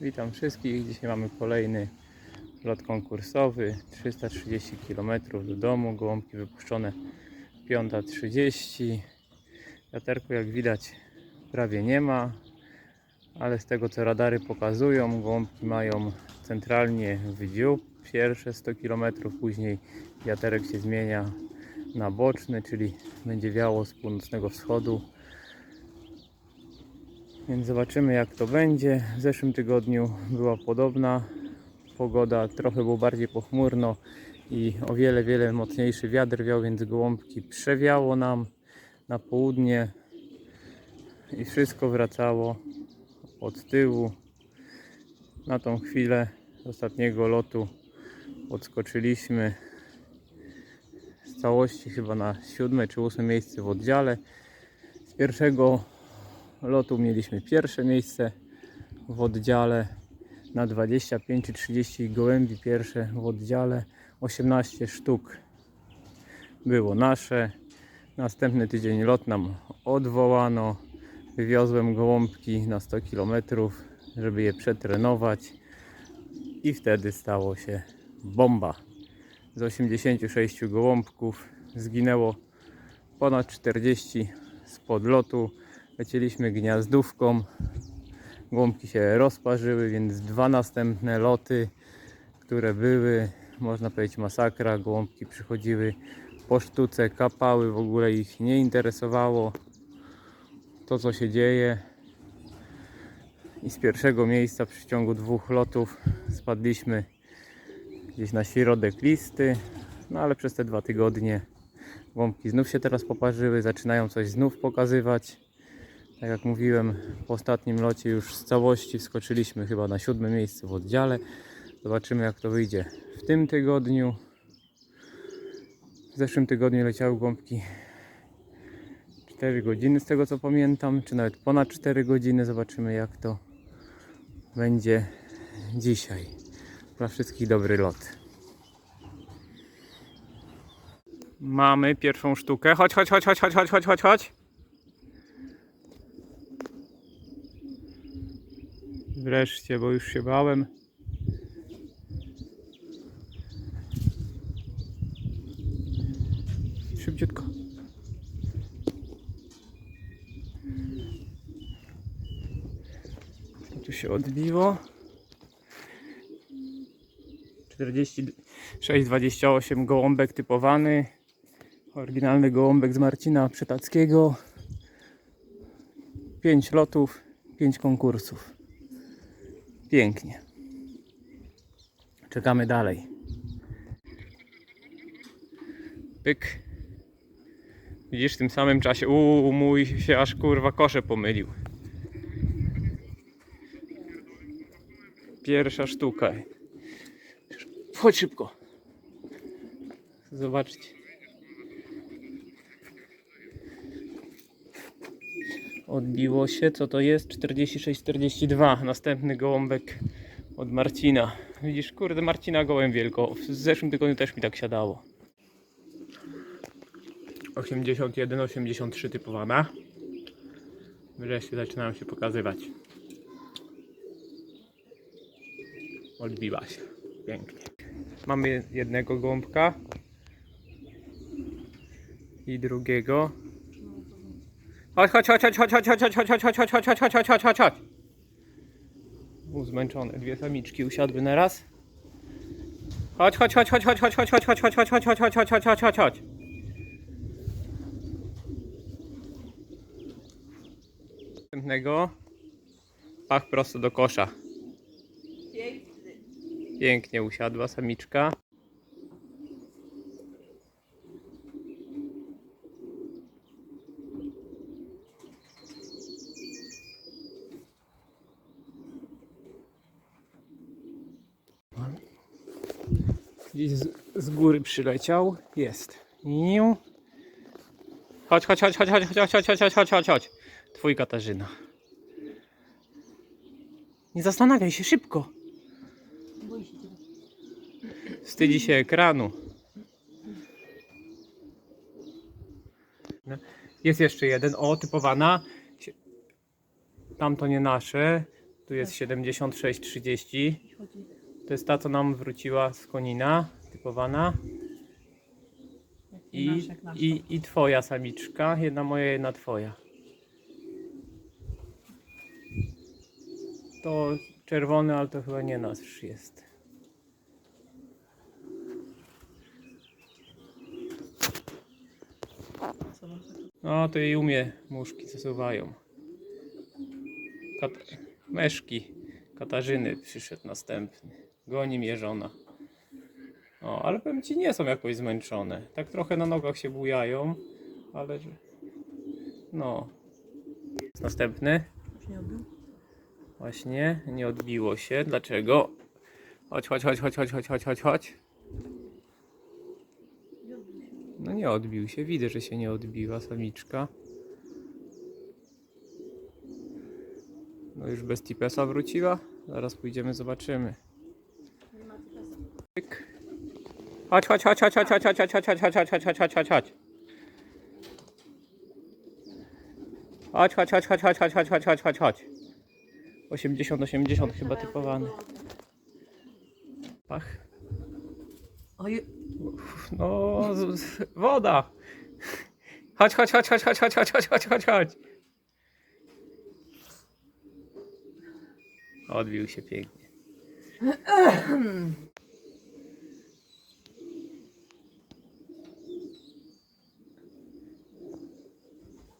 Witam wszystkich. Dzisiaj mamy kolejny lot konkursowy. 330 km do domu. Gołąbki wypuszczone 5.30. Wiaterku jak widać prawie nie ma, ale z tego co radary pokazują, gołąbki mają centralnie w dziób pierwsze 100 km, później wiaterek się zmienia na boczny, czyli będzie wiało z północnego wschodu. Więc zobaczymy jak to będzie. W zeszłym tygodniu była podobna pogoda, trochę było bardziej pochmurno i o wiele, wiele mocniejszy wiatr wiał, więc gołąbki przewiało nam na południe i wszystko wracało od tyłu. Na tą chwilę ostatniego lotu odskoczyliśmy z całości chyba na siódme czy ósme miejsce w oddziale. Z pierwszego lotu mieliśmy pierwsze miejsce w oddziale na 25 czy 30 gołębi. Pierwsze w oddziale 18 sztuk było nasze. Następny tydzień lot nam odwołano. Wywiozłem gołąbki na 100 km żeby je przetrenować. I wtedy stało się bomba. Z 86 gołąbków zginęło ponad 40 z podlotu lecieliśmy gniazdówką. Gołąbki się rozparzyły, więc dwa następne loty, które były, można powiedzieć, masakra. Gołąbki przychodziły po sztuce, kapały, w ogóle ich nie interesowało to, co się dzieje. I z pierwszego miejsca w ciągu dwóch lotów spadliśmy gdzieś na środek listy. No ale przez te dwa tygodnie gołąbki znów się teraz poparzyły, zaczynają coś znów pokazywać. Tak jak mówiłem, po ostatnim locie już z całości wskoczyliśmy chyba na siódme miejsce w oddziale. Zobaczymy jak to wyjdzie w tym tygodniu. W zeszłym tygodniu leciały gąbki 4 godziny z tego co pamiętam, czy nawet ponad 4 godziny. Zobaczymy jak to będzie dzisiaj. Dla wszystkich dobry lot. Mamy pierwszą sztukę. Chodź, chodź, chodź, chodź, chodź, chodź, chodź, chodź, Wreszcie, bo już się bałem. Szybciutko. Tu się odbiło? 46-28 gołąbek typowany. Oryginalny gołąbek z Marcina Przetackiego. 5 lotów, 5 konkursów. Pięknie. Czekamy dalej. Pyk. Widzisz, w tym samym czasie. Uuu, mój się aż kurwa kosze pomylił. Pierwsza sztuka. Chodź szybko. Zobaczcie. Odbiło się, co to jest? 46-42. Następny gołąbek od Marcina. Widzisz, kurde, Marcina gołem wielko. W zeszłym tygodniu też mi tak siadało. 81-83 typowana. Wreszcie zaczynają się pokazywać. Odbiła się. Pięknie. Mamy jednego gołąbka. I drugiego. Chodź, chodź, chodź, chodź, chodź, chodź, chodź, chodź, chodź, chodź, chodź, chodź, chodź, chodź, chodź, chodź, chodź. Był zmęczony. Dwie samiczki usiadły na raz. Chodź, chodź, chodź, chodź, chodź, chodź, chodź, chodź, chodź, chodź, chodź, chodź, chodź, chodź, chodź, chodź, chodź, chodź. Następnego. Pach prosto do kosza. Pięknie usiadła samiczka. Gdzieś z, z góry przyleciał. Jest. Niu. Chodź, chodź, chodź, chodź, chodź, chodź, chodź, chodź, chodź, chodź, chodź. Twój Katarzyna. Nie zastanawiaj się szybko. Wstydzi się ekranu. Jest jeszcze jeden. O, typowana. Tamto nie nasze. Tu jest 76,30. To jest ta, co nam wróciła z Konina, typowana. I, nasz, I, nasz. i, I twoja samiczka. Jedna moja, jedna twoja. To czerwony, ale to chyba nie nasz jest. No to i umie muszki zasuwają. Kat meszki Katarzyny przyszedł następny. Goni mnie żona. O, ale powiem ci, nie są jakoś zmęczone. Tak trochę na nogach się bujają, ale że... No. Następny. Właśnie, nie odbiło się. Dlaczego? Chodź, chodź, chodź, chodź, chodź, chodź, chodź, chodź, chodź. No nie odbił się. Widzę, że się nie odbiła samiczka. No już bez tipesa wróciła. Zaraz pójdziemy, zobaczymy. Nie ma typesa. Pyk. Chodź, chodź, chodź, chodź, chodź, chodź, chodź, chodź, chodź, chodź, chodź, chodź, chodź, chodź, chodź, chodź. Chodź, chodź, chodź, chodź, chodź, chodź, chodź, chodź, chodź, chodź, chodź. 80, 80 chyba typowany. Pach. Oj, No, z, z, woda. Chodź, chodź, chodź, chodź, chodź, chodź, chodź, chodź, chodź, chodź, chodź. Odbił się pięknie.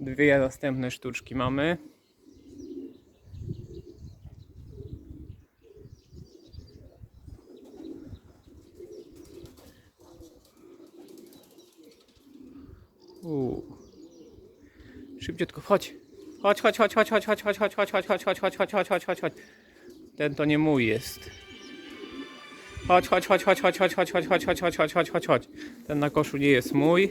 Dwie następne sztuczki mamy. Uuu. Szybciutko, chodź. Chodź, chodź, chodź, chodź, chodź, chodź, chodź, chodź, chodź, chodź, chodź, chodź, chodź, chodź, chodź, chodź, chodź. Ten to nie mój jest. Chodź, chodź, chodź, chodź, chodź, chodź, chodź, chodź, chodź, chodź, chodź, chodź, chodź, chodź, chodź. Ten na koszu nie jest mój.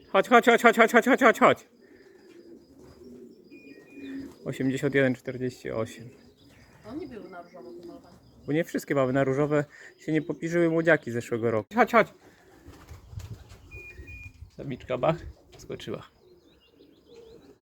Chodź, chodź, chodź, chodź, chodź, chodź, chodź, chodź, chodź. 81,48. On nie był na różowo pomalowany. Bo nie wszystkie baby na różowe się nie popiżyły młodziaki zeszłego roku. Chodź, chodź. Samiczka bach, skoczyła.